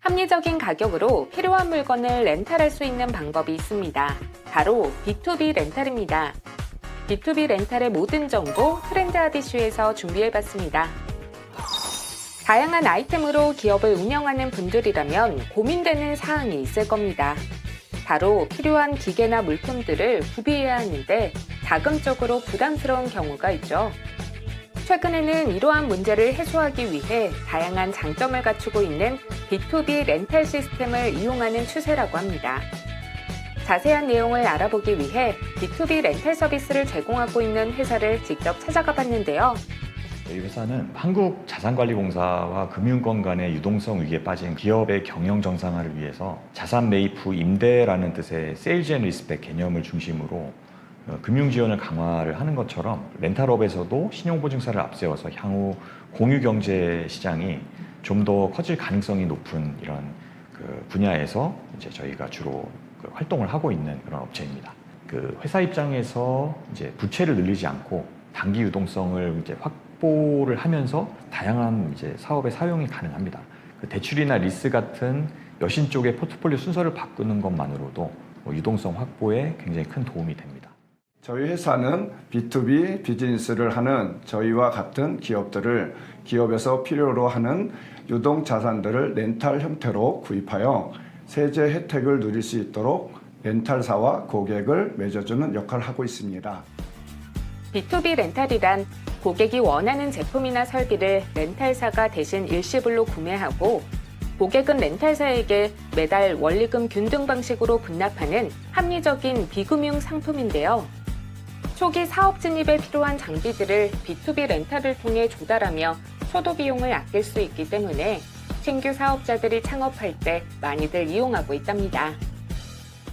합리적인 가격으로 필요한 물건을 렌탈할 수 있는 방법이 있습니다. 바로 B2B 렌탈입니다. B2B 렌탈의 모든 정보 트렌드 아디슈에서 준비해봤습니다. 다양한 아이템으로 기업을 운영하는 분들이라면 고민되는 사항이 있을 겁니다. 바로 필요한 기계나 물품들을 구비해야 하는데 자금적으로 부담스러운 경우가 있죠. 최근에는 이러한 문제를 해소하기 위해 다양한 장점을 갖추고 있는 B2B 렌탈 시스템을 이용하는 추세라고 합니다. 자세한 내용을 알아보기 위해 B2B 렌탈 서비스를 제공하고 있는 회사를 직접 찾아가 봤는데요. 저희 회사는 한국 자산관리공사와 금융권 간의 유동성 위기에 빠진 기업의 경영 정상화를 위해서 자산 매입 후 임대라는 뜻의 세일즈 앤 리스펙 개념을 중심으로 어, 금융 지원을 강화를 하는 것처럼 렌탈업에서도 신용보증사를 앞세워서 향후 공유 경제 시장이 좀 더 커질 가능성이 높은 이런 그 분야에서 이제 저희가 주로 그 활동을 하고 있는 그런 업체입니다. 그 회사 입장에서 이제 부채를 늘리지 않고 단기 유동성을 이제 확보를 하면서 다양한 이제 사업의 사용이 가능합니다. 그 대출이나 리스 같은 여신 쪽의 포트폴리오 순서를 바꾸는 것만으로도 뭐 유동성 확보에 굉장히 큰 도움이 됩니다. 저희 회사는 B2B 비즈니스를 하는 저희와 같은 기업들을 기업에서 필요로 하는 유동 자산들을 렌탈 형태로 구입하여 세제 혜택을 누릴 수 있도록 렌탈사와 고객을 맺어주는 역할을 하고 있습니다. B2B 렌탈이란 고객이 원하는 제품이나 설비를 렌탈사가 대신 일시불로 구매하고 고객은 렌탈사에게 매달 원리금 균등 방식으로 분납하는 합리적인 비금융 상품인데요. 초기 사업 진입에 필요한 장비들을 B2B 렌탈을 통해 조달하며 초도 비용을 아낄 수 있기 때문에 신규 사업자들이 창업할 때 많이들 이용하고 있답니다.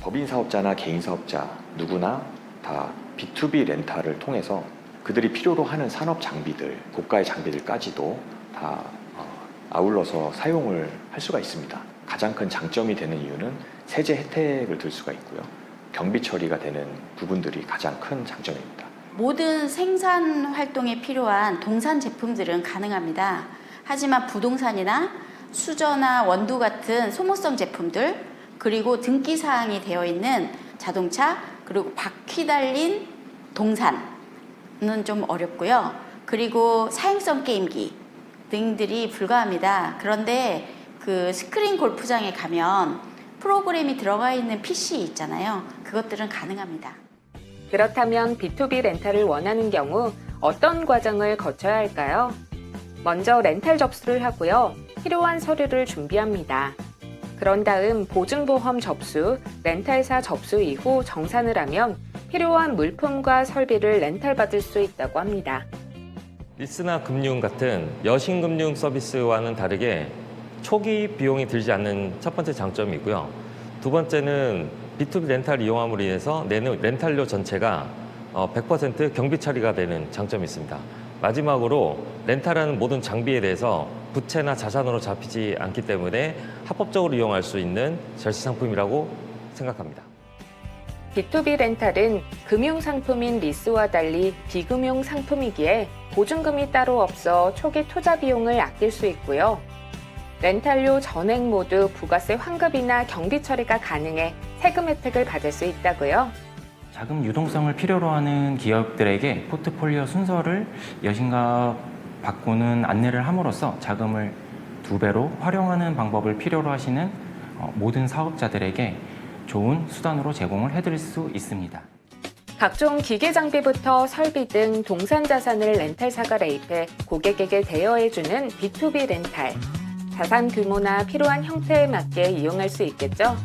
법인 사업자나 개인 사업자 누구나 다 B2B 렌탈을 통해서 그들이 필요로 하는 산업 장비들, 고가의 장비들까지도 다 어, 아울러서 사용을 할 수가 있습니다. 가장 큰 장점이 되는 이유는 세제 혜택을 들 수가 있고요. 경비 처리가 되는 부분들이 가장 큰 장점입니다. 모든 생산 활동에 필요한 동산 제품들은 가능합니다. 하지만 부동산이나 수저나 원두 같은 소모성 제품들, 그리고 등기 사항이 되어 있는 자동차, 그리고 바퀴 달린 동산은 좀 어렵고요. 그리고 사행성 게임기 등들이 불가합니다. 그런데 그 스크린 골프장에 가면 프로그램이 들어가 있는 PC 있잖아요. 그것들은 가능합니다. 그렇다면 B2B 렌탈을 원하는 경우 어떤 과정을 거쳐야 할까요? 먼저 렌탈 접수를 하고요. 필요한 서류를 준비합니다. 그런 다음 보증보험 접수, 렌탈사 접수 이후 정산을 하면 필요한 물품과 설비를 렌탈받을 수 있다고 합니다. 리스나 금융 같은 여신금융 서비스와는 다르게 초기 비용이 들지 않는 첫 번째 장점이고요. 두 번째는 B2B 렌탈 이용함으로 인해서 내는 렌탈료 전체가 100% 경비 처리가 되는 장점이 있습니다. 마지막으로 렌탈하는 모든 장비에 대해서 부채나 자산으로 잡히지 않기 때문에 합법적으로 이용할 수 있는 절세 상품이라고 생각합니다. B2B 렌탈은 금융 상품인 리스와 달리 비금융 상품이기에 보증금이 따로 없어 초기 투자 비용을 아낄 수 있고요. 렌탈료 전액 모두 부가세 환급이나 경비 처리가 가능해 세금 혜택을 받을 수 있다고요. 자금 유동성을 필요로 하는 기업들에게 포트폴리오 순서를 여신과 바꾸는 안내를 함으로써 자금을 두 배로 활용하는 방법을 필요로 하시는 어, 모든 사업자들에게 좋은 수단으로 제공을 해드릴 수 있습니다. 각종 기계 장비부터 설비 등 동산 자산을 렌탈사가 레입해 고객에게 대여해주는 B2B 렌탈. 자산 규모나 필요한 형태에 맞게 이용할 수 있겠죠?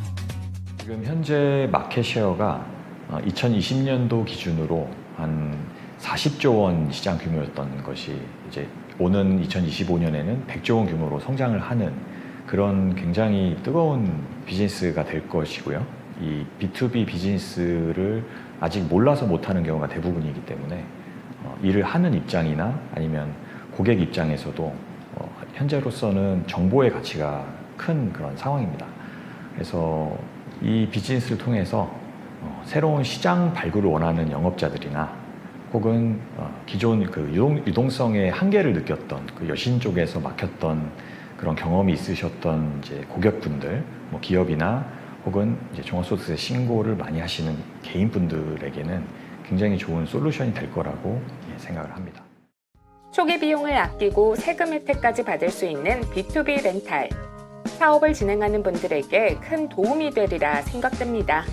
지금 현재 마켓 쉐어가 2020년도 기준으로 한 40조 원 시장 규모였던 것이 이제 오는 2025년에는 100조 원 규모로 성장을 하는 그런 굉장히 뜨거운 비즈니스가 될 것이고요. 이 B2B 비즈니스를 아직 몰라서 못하는 경우가 대부분이기 때문에 어, 일을 하는 입장이나 아니면 고객 입장에서도 어, 현재로서는 정보의 가치가 큰 그런 상황입니다. 그래서 이 비즈니스를 통해서 어, 새로운 시장 발굴을 원하는 영업자들이나 혹은 어, 기존 그 유동, 유동 성의 한계를 느꼈던 그 여신 쪽에서 막혔던 그런 경험이 있으셨던 이제 고객분들, 뭐 기업이나 혹은 이제 종합소득세 신고를 많이 하시는 개인분들에게는 굉장히 좋은 솔루션이 될 거라고 예, 생각을 합니다. 초기 비용을 아끼고 세금 혜택까지 받을 수 있는 B2B 렌탈. 사업을 진행하는 분들에게 큰 도움이 되리라 생각됩니다.